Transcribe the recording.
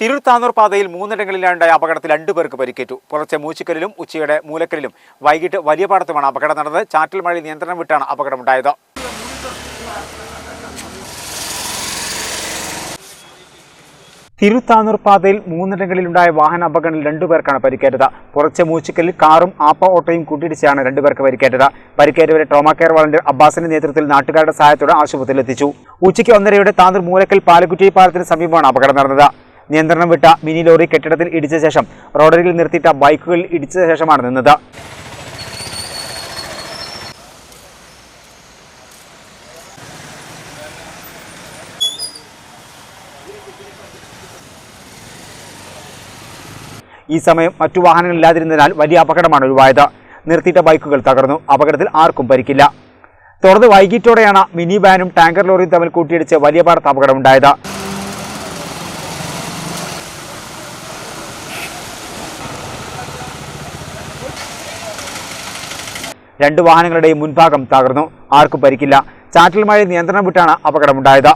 തിരുത്താന്നൂർ പാതയിൽ മൂന്നിടങ്ങളിലുണ്ടായ അപകടത്തിൽ രണ്ടുപേർക്ക് പരിക്കേറ്റു. പുലർച്ചെ മൂച്ചിക്കലിലും ഉച്ചയുടെ മൂലക്കലിലും വൈകിട്ട് വലിയ പാടത്തുമാണ് അപകടം നടന്നത്. ചാറ്റൽ മഴ നിയന്ത്രണം വിട്ടാണ് അപകടമുണ്ടായത്. തിരുത്താനൂർ പാതയിൽ മൂന്നിടങ്ങളിലുണ്ടായ വാഹന അപകടത്തിൽ രണ്ടുപേർക്കാണ് പരിക്കേറ്റത്. പുറച്ചെ മൂച്ചിക്കലിൽ കാറും ആപ്പ ഓട്ടോയും കൂട്ടിയിടിച്ചാണ് രണ്ടുപേർക്ക് പരിക്കേറ്റത്. പരിക്കേറ്റവരെ ട്രോമാ കെയർ വളണ്ടിയർ അബ്ബാസിന്റെ നേതൃത്വത്തിൽ നാട്ടുകാരുടെ സഹായത്തോടെ ആശുപത്രിയിൽ എത്തിച്ചു ഉച്ചയ്ക്ക് ഒന്നരയുടെ താന്നൂർ മൂലക്കൽ പാലക്കുറ്റി പാലത്തിന് സമീപമാണ് അപകടം നടന്നത്. നിയന്ത്രണം വിട്ട മിനി ലോറി കെട്ടിടത്തിൽ ഇടിച്ച ശേഷം റോഡരികിൽ നിർത്തിയിട്ട ബൈക്കുകളിൽ ഇടിച്ച ശേഷമാണ് നിന്നത്. ഈ സമയം മറ്റു വാഹനങ്ങൾ വാഹനങ്ങളില്ലാതിരുന്നതിനാൽ വലിയ അപകടമാണ് ഒഴിവായത്. നിർത്തിയിട്ട ബൈക്കുകൾ തകർന്നു. അപകടത്തിൽ ആർക്കും പരിക്കില്ല. തുടർന്ന് വൈകിട്ടോടെയാണ് മിനി വാനും ടാങ്കർ ലോറിയും തമ്മിൽ കൂട്ടിയിടിച്ച് വലിയ പാടത്ത് അപകടമുണ്ടായത്. രണ്ട് വാഹനങ്ങളുടെയും മുൻഭാഗം തകർന്നു. ആർക്കും പരിക്കില്ല. ചാറ്റൽ മഴ നിയന്ത്രണം വിട്ടാണ് അപകടമുണ്ടായത്.